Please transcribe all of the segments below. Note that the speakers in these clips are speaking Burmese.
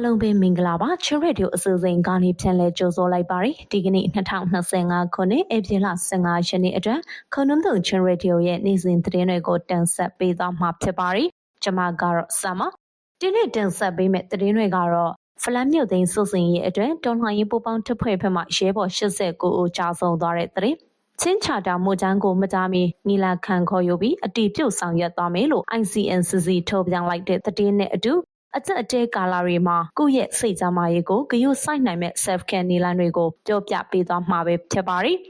အားလုံးပဲမင်္ဂလာပါချရရေဒီယိုအစီအစဉ်ကနေပြန်လဲကြိုဆိုလိုက်ပါရယ်ဒီကနေ့2025ခုနှစ်ဧပြီလ15ရက်နေ့အတွက်ခုနုံတုံချရရေဒီယိုရဲ့နေ့စဉ်သတင်းတွေကိုတင်ဆက်ပေးသွားမှာဖြစ်ပါရယ်ကျွန်မကတော့ဆမ်မဒီနေ့တင်ဆက်ပေးမယ့်သတင်းတွေကတော့ဖလန်မြို့သိန်းစုစင်ရဲ့အတွက်တော်လှန်ရေးပူပေါင်းတပ်ဖွဲ့ဘက်မှရဲဘော်89ဦးကြာဆုံးသွားတဲ့သတင်းချင်းချာတာမိုချန်းကိုမကြမီနီလာခံခေါ်ယူပြီးအတီးပြုတ်ဆောင်ရွက်သွားမယ်လို့ ICNCC ထုတ်ပြန်လိုက်တဲ့သတင်းနဲ့အတူ အသက်အတဲကာလာတွေမှာကိုယ့်ရဲ့စိတ်ကြမ်းမာရေးကိုဂရုစိုက်နိုင်မဲ့ self care နည်းလမ်းတွေကိုပြောပြပေးသွားမှာပဲဖြစ်ပါတယ်။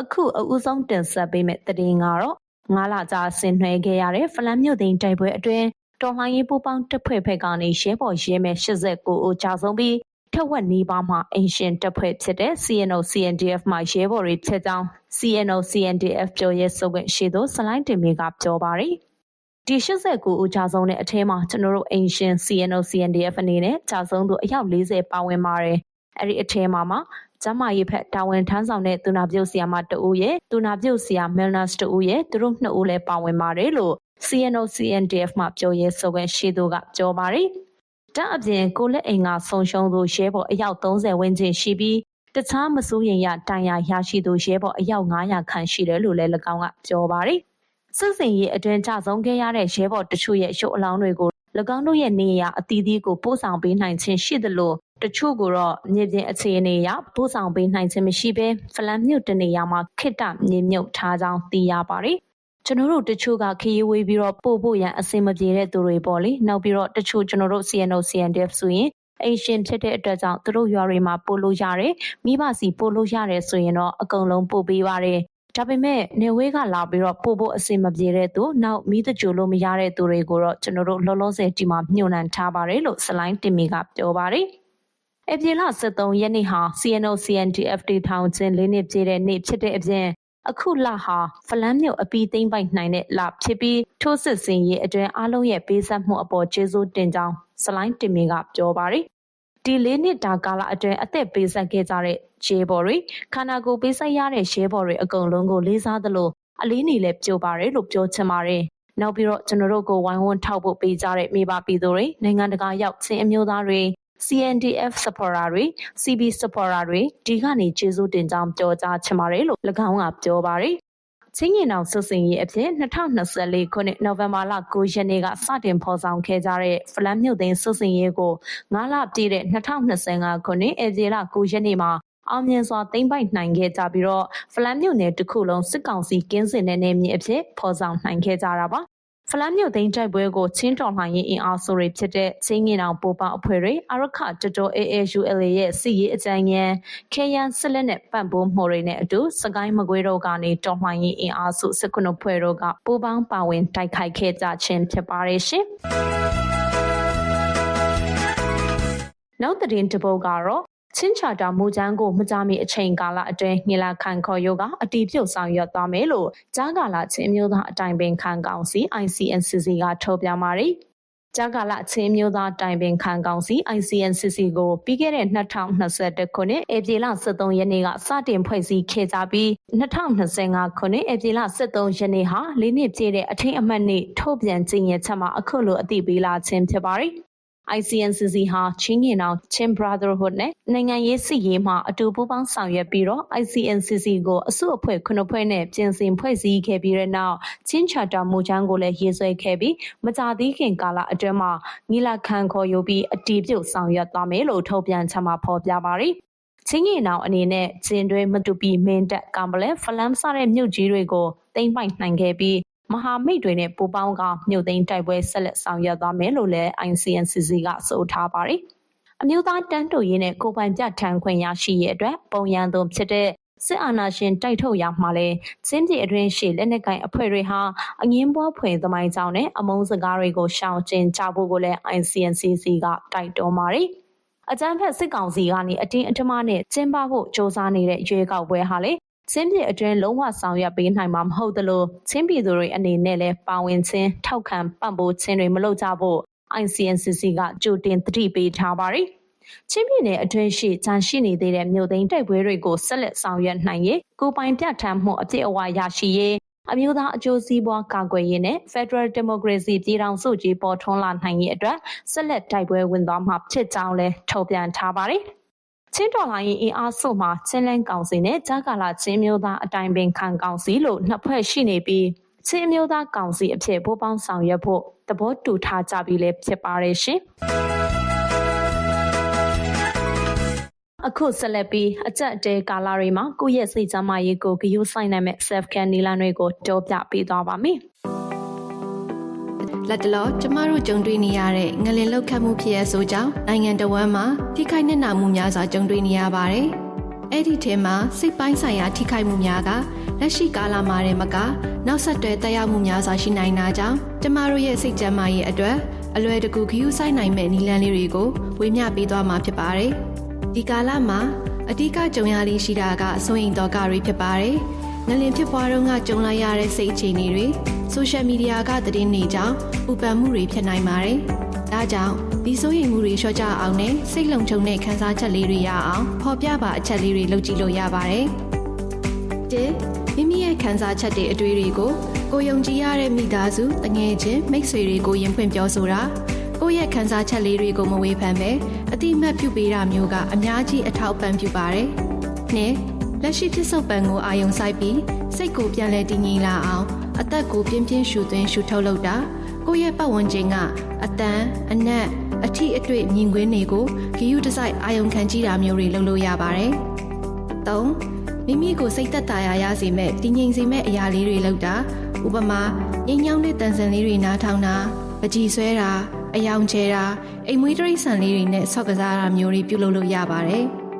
အခုအဦးဆုံးတင်ဆက်ပေးမယ့်သတင်းကတော့ငါးလကြာဆင်နွှဲခဲ့ရတဲ့ဖလန်မြို့သိန်းတိုက်ပွဲအတွင်းတော်လှန်ရေးပူးပေါင်းတပ်ဖွဲ့ဘက်ကနေရဲဘော်ရဲမဲ့89ဦးကြာဆုံးပြီးထက်ဝက်နီးပါးမှာအင်ရှင်တပ်ဖွဲ့ဖြစ်တဲ့ CNO CNDF မှရဲဘော်တွေဖြစ်ကြောင်း CNO CNDF ပြောရဲဆိုခွင့်ရှိသူစလိုင်းတင်မီကပြောပါတယ်။ ဒီ89ဦးကြာဆုံးတဲ့အထဲမှာကျွန်တော်တို့အင်ရှင် CNO CNDF အနေနဲ့ကြာဆုံးသူအယောက်40ပါဝင်ပါတယ်။အဲ့ဒီအထဲမှာမှာကျမရေးဖက်တာဝန်ထမ်းဆောင်တဲ့သူနာပြုတ်ဆီယာမတဦးရဲ့သူနာပြုတ်ဆီယာမယ်နတ်တဦးရဲ့သူတို့နှစ်ဦးလည်းပါဝင်ပါတယ်လို့ CNO CNDF မှပြောရဲဆိုခွင့်ရှိသူကပြောပါတယ်။တအပြင်ကိုလက်အိမ်ကဆုံရှုံသူရဲဘော်အယောက်30ဝန်းကျင်ရှိပြီးတခြားမစိုးရင်ရတိုင်ရရရှိသူရဲဘော်အယောက်900ခန့်ရှိတယ်လို့လည်း၎င်းကပြောပါတယ်။ စစ်စင်ရေးအတွင်းကြဆုံးခဲ့ရတဲ့ရဲဘော်တချို့ရဲ့ရုပ်အလောင်းတွေကို၎င်းတို့ရဲ့နေရာအသီးသီးကိုပို့ဆောင်ပေးနိုင်ခြင်းရှိသလိုတချို့ကိုတော့မြေပြင်အခြေအနေအရပို့ဆောင်ပေးနိုင်ခြင်းမရှိဘဲဖလန်မြို့တနေရာမှာခိတမြေမြုပ်ထားကြောင်းသိရပါတယ်။ကျွန်တော်တို့တချို့ကခရီးဝေးပြီးတော့ပို့ဖို့ရန်အဆင်မပြေတဲ့သူတွေပေါ့လေနောက်ပြီးတော့တချို့ကျွန်တော်တို့ CNO CNDF ဆိုရင်အိမ်ရှင်ဖြစ်တဲ့အတွက်ကြောင့်သူတို့ရွာတွေမှာပို့လို့ရတယ်မိဘစီပို့လို့ရတယ်ဆိုရင်တော့အကုန်လုံးပို့ပေးပါတယ် ဒါပေမဲ့နေဝေးကလာပြီးတော့ပို့ဖို့အဆင်မပြေတဲ့သူနောက်မိတကြိုလို့မရတဲ့သူတွေကိုတော့ကျွန်တော်တို့လောလောဆယ်ဒီမှာညှို့နှံထားပါတယ်လို့စလိုင်းတင်မီကပြောပါတယ်။အပြေလ73ရက်နေ့ဟာ CNO CNDFT ထောင်ချင်းလေးနှစ်ပြည့်တဲ့နေ့ဖြစ်တဲ့အပြင်အခုလဟာဖလန်းမြို့အပီသိမ့်ပိုက်နိုင်တဲ့လဖြစ်ပြီးထိုးစစ်စင်ရေးအတွင်းအားလုံးရဲ့ပေးဆက်မှုအပေါ်ကျေးဇူးတင်ကြောင်းစလိုင်းတင်မီကပြောပါတယ်။ ဒီလေးနှစ်တာကာလအတွင်းအသက်ပေးဆက်ခဲ့ကြတဲ့ရဲဘော်တွေခန္ဓာကိုယ်ပေးဆက်ရတဲ့ရဲဘော်တွေအကုန်လုံးကိုလေးစားသလိုအလေးနေလည်းကြိုပါတယ်လို့ပြောချင်ပါတယ်။နောက်ပြီးတော့ကျွန်တော်တို့ကိုဝိုင်းဝန်းထောက်ဖို့ပေးကြတဲ့မိဘပြည်သူတွေနိုင်ငံတကာရောက်ချင်းအမျိုးသားတွေ CNDF supporter တွေ CB supporter တွေဒီကနေကျေးဇူးတင်ကြောင်းပြောကြားချင်ပါတယ်လို့၎င်းကပြောပါတယ် ချင်းရင်အောင်စစ်စင်ရေးအဖြစ်2024ခုနှစ်နိုဝင်ဘာလ9ရက်နေ့ကစတင်ဖော်ဆောင်ခဲ့ကြတဲ့ဖလန်မြို့သိန်းစစ်စင်ရေးကို9လပြည့်တဲ့2025ခုနှစ်ဧပြီလ9ရက်နေ့မှာအောင်မြင်စွာသိမ်းပိုက်နိုင်ခဲ့ကြပြီးတော့ဖလန်မြို့နယ်တစ်ခုလုံးစစ်ကောင်စီကင်းစင်တဲ့နေမြေအဖြစ်ဖော်ဆောင်နိုင်ခဲ့ကြတာပါ ဖလန်းမြို့သိန်းတိုက်ပွဲကိုချင်းတော်လှန်ရေးအင်အားစုတွေဖြစ်တဲ့ချင်းငင်အောင်ပိုပေါအဖွဲ့တွေအရခတတော် AAULA ရဲ့စီရေးအကြံဉာဏ်ခေယန်ဆက်လက်နဲ့ပံ့ပိုးမှုတွေနဲ့အတူစကိုင်းမကွေးတို့ကနေတော်လှန်ရေးအင်အားစု19ဖွဲ့တို့ကပူးပေါင်းပါဝင်တိုက်ခိုက်ခဲ့ကြခြင်းဖြစ်ပါတယ်ရှင်။နောက်သတင်းတစ်ပုဒ်ကတော့ ချင်းချာတာမူချမ်းကိုမကြမီအချိန်ကာလအတွင်းငလခံခေါ်ရုပ်ကအတီးပြုတ်ဆောင်ရွက်သွားမယ်လို့ကြားကာလချင်းမျိုးသားအတိုင်ပင်ခံကောင်စီ ICNCC ကထုတ်ပြန်ပါတယ်။ကြာကာလချင်းမျိုးသားတိုင်ပင်ခံကောင်စီ ICNCC ကိုပြီးခဲ့တဲ့2021ခုနှစ်ဧပြီလ23ရက်နေ့ကစတင်ဖွဲ့စည်းခဲ့ကြပြီး2025ခုနှစ်ဧပြီလ23ရက်နေ့ဟာလေးနှစ်ပြည့်တဲ့အထင်အမှတ်နေ့ထုတ်ပြန်ကြေညာချက်မှာအခုလိုအသိပေးလာခြင်းဖြစ်ပါတယ်။ ICNCC ဟာချင်းငင်အောင်ချင်း Brotherhood နဲ့နိုင်ငံရေးစီရေးမှအတူပူးပေါင်းဆောင်ရွက်ပြီးတော့ ICNCC ကိုအစုအဖွဲ့ခုနှစ်ဖွဲ့နဲ့ပြင်ဆင်ဖွဲ့စည်းခဲ့ပြီးတဲ့နောက်ချင်းချာတာမူချမ်းကိုလည်းရေးဆွဲခဲ့ပြီးမကြာသေးခင်ကာလအတွင်းမှာညီလာခံခေါ်ယူပြီးအတီးပြုတ်ဆောင်ရွက်သွားမယ်လို့ထုတ်ပြန်ချက်မှာဖော်ပြပါတယ်ချင်းငင်အောင်အနေနဲ့ဂျင်တွဲမတူပီမင်းတက်ကံပလဲဖလမ်စတဲ့မြို့ကြီးတွေကိုတိမ့်ပိုက်နိုင်ခဲ့ပြီး မဟာမိတ်တွေနဲ့ပူးပေါင်းကမြို့သိမ်းတိုက်ပွဲဆက်လက်ဆောင်ရွက်သွားမယ်လို့လည်း ICNCC ကဆိုထားပါတယ်။အမျိုးသားတန်းတူရေးနဲ့ကိုပိုင်ပြထန်ခွင့်ရရှိရတဲ့ပုံရန်သွင်းဖြစ်တဲ့စစ်အာဏာရှင်တိုက်ထုတ်ရမှာလဲချင်းပြည်အတွင်းရှိလက်နက်ကင်အဖွဲ့တွေဟာအငင်းပွားဖွယ်သမိုင်းကြောင်းနဲ့အမုန်းစကားတွေကိုရှောင်ကျဉ်ကြဖို့ကိုလည်း ICNCC ကတိုက်တွန်းပါတယ်။အကြမ်းဖက်စစ်ကောင်စီကနေအတင်းအဓမ္မနဲ့ကျင်းပဖို့စ조사နေတဲ့ရွေးကောက်ပွဲဟာလေ ချင်းပြည်အတွင်းလုံးဝဆောင်ရွက်ပေးနိုင်မှာမဟုတ်သလိုချင်းပြည်သူတွေအနေနဲ့လည်းပါဝင်ခြင်းထောက်ခံပံ့ပိုးခြင်းတွေမလုပ်ကြဖို့ ICNCC ကကြိုတင်သတိပေးထားပါတယ်။ချင်းပြည်နယ်အတွင်းရှိဂျန်ရှိနေသေးတဲ့မြို့သိမ်းတိုက်ပွဲတွေကိုဆက်လက်ဆောင်ရွက်နိုင်ရေးကိုပိုင်ပြဋ္ဌာန်းမှုအပြည့်အဝရရှိရေးအမျိုးသားအကျိုးစီးပွားကာကွယ်ရေးနဲ့ Federal Democracy ပြည်ထောင်စုကြီးပေါ်ထွန်းလာနိုင်ရေးအတွက်ဆက်လက်တိုက်ပွဲဝင်သွားမှာဖြစ်ကြောင်းလည်းထုတ်ပြန်ထားပါတယ်။ ချင်းတော်လိုင်းအင်အားစုမှာချင်းလန်းကောင်စီနဲ့ဂျာကာလာချင်းမျိုးသားအတိုင်းပင်ခံကောင်စီလို့နှစ်ဖွဲ့ရှိနေပြီးချင်းမျိုးသားကောင်စီအဖြစ်ပူးပေါင်းဆောင်ရွက်ဖို့သဘောတူထားကြပြီလည်းဖြစ်ပါတယ်ရှင်။အခုဆက်လက်ပြီးအကြက်တဲကာလာတွေမှာကိုယ့်ရဲ့စိတ်ကြမ်းမာရေးကိုဂရုစိုက်နိုင်မဲ့ self care နည်းလမ်းတွေကိုတောပြပေးသွားပါမယ်။ လက်တလောကျမတို့ကြုံတွေ့နေရတဲ့ငလင်လောက်ခတ်မှုဖြစ်ရဆိုကြောင့်နိုင်ငံတော်ဝန်မှာထိခိုက်နစ်နာမှုများစွာကြုံတွေ့နေရပါတယ်။အဲ့ဒီထဲမှာစိတ်ပိုင်းဆိုင်ရာထိခိုက်မှုများကလက်ရှိကာလမှာတည်းမကနောက်ဆက်တွဲတက်ရောက်မှုများစွာရှိနိုင်တာကြောင့်ကျမတို့ရဲ့စိတ်ကြမ်းမာရေးအတွက်အလွယ်တကူဂရုစိုက်နိုင်မဲ့နည်းလမ်းလေးတွေကိုဝေမျှပေးသွားမှာဖြစ်ပါတယ်။ဒီကာလမှာအဓိကကြုံရလေးရှိတာကအစိုးရင်တော်ကတွေဖြစ်ပါတယ်။ငလင်ဖြစ်ပွားတော့ကကြုံလိုက်ရတဲ့စိတ်အခြေအနေတွေ ဆိုရှယ်မီဒီယာကသတင်းတွေကြောင့်ပူပန်မှုတွေဖြစ်နိုင်ပါတယ်။ဒါကြောင့်ဒီစိုးရိမ်မှုတွေလျှော့ချအောင်နဲ့စိတ်လုံခြုံတဲ့ခံစားချက်လေးတွေရအောင်ဖော်ပြပါအချက်လေးတွေလုပ်ကြည့်လို့ရပါတယ်။တစ်မိမိရဲ့ခံစားချက်တွေအတွေ့တွေကိုကိုယုံကြည်ရတဲ့မိသားစုတငယ်ချင်းမိတ်ဆွေတွေကိုရင်ဖွင့်ပြောဆိုတာကိုယ့်ရဲ့ခံစားချက်လေးတွေကိုမဝေဖန်ပဲအတိအမှတ်ပြုပေးတာမျိုးကအများကြီးအထောက်ပံ့ပြုပါတယ်။နှစ်လက်ရှိဖြစ်စုပ်ပံကိုအာယုံဆိုင်ပြီးစိတ်ကိုပြန်လဲတည်ငြိမ်လာအောင် အသက်ကိုပြင်းပြင်းရှူသွင်းရှူထုတ်လုပ်တာကိုယ့်ရဲ့ပတ်ဝန်းကျင်ကအတန်အနက်အထီအတွေ့မြင်ကွင်းတွေကိုဂီယူတစိုက်အာယုံခံကြည့်တာမျိုးတွေလုပ်လို့ရပါတယ်။၃မိမိကိုစိတ်သက်သာရာရစေမဲ့တည်ငြိမ်စေမဲ့အရာလေးတွေလုပ်တာဥပမာငိမ့်ညောင်းတဲ့တန်စင်လေးတွေနားထောင်တာပကြီးဆွဲတာအယောင်ချဲတာအိမ်မွေးတရိတ်ဆန်လေးတွေနဲ့ဆော့ကစားတာမျိုးတွေပြုလုပ်လို့ရပါတယ်။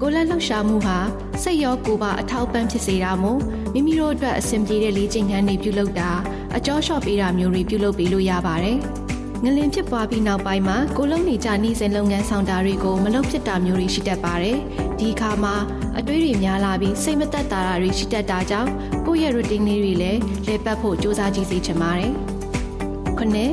ကိုယ်လက်လှုပ်ရှားမှုဟာစိတ်ရောကိုယ်ပါအထောက်ပံ့ဖြစ်စေတာမို့မိမိတို့အတွက်အဆင်ပြေတဲ့လေ့ကျင့်ခန်းတွေပြုလုပ်တာအကျော်လျှော့ပေးတာမျိုးတွေပြုလုပ်ပေးလို့ရပါတယ်။ငလင်ဖြစ်ပွားပြီးနောက်ပိုင်းမှာကိုလုံးနေကြနေစဉ်လုပ်ငန်းဆောင်တာတွေကိုမလုပ်ဖြစ်တာမျိုးတွေရှိတတ်ပါတယ်။ဒီအခါမှာအတွေးတွေများလာပြီးစိတ်မသက်သာတာတွေရှိတတ်တာကြောင့်ကိုယ့်ရဲ့ routine လေးတွေလည်းလဲပတ်ဖို့စူးစမ်းကြည့်စေချင်ပါတယ်။ခုနှစ်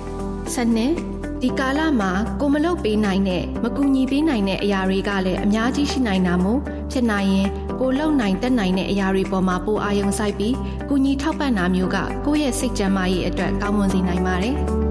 ဆက်နှစ်ဒီကာလမှာကိုမလုပ်ပေးနိုင်တဲ့မကူညီပေးနိုင်တဲ့အရာတွေကလည်းအများကြီးရှိနိုင်တာမို့ဖြစ်နိုင်ရင်ကိုလုံနိုင်တက်နိုင်တဲ့အရာတွေပေါ်မှာပိုအာရုံစိုက်ပြီးကူညီထောက်ပံ့တာမျိုးကကိုယ့်ရဲ့စိတ်ကျန်းမာရေးအတွက်ကောင်းမွန်စေနိုင်ပါတယ်။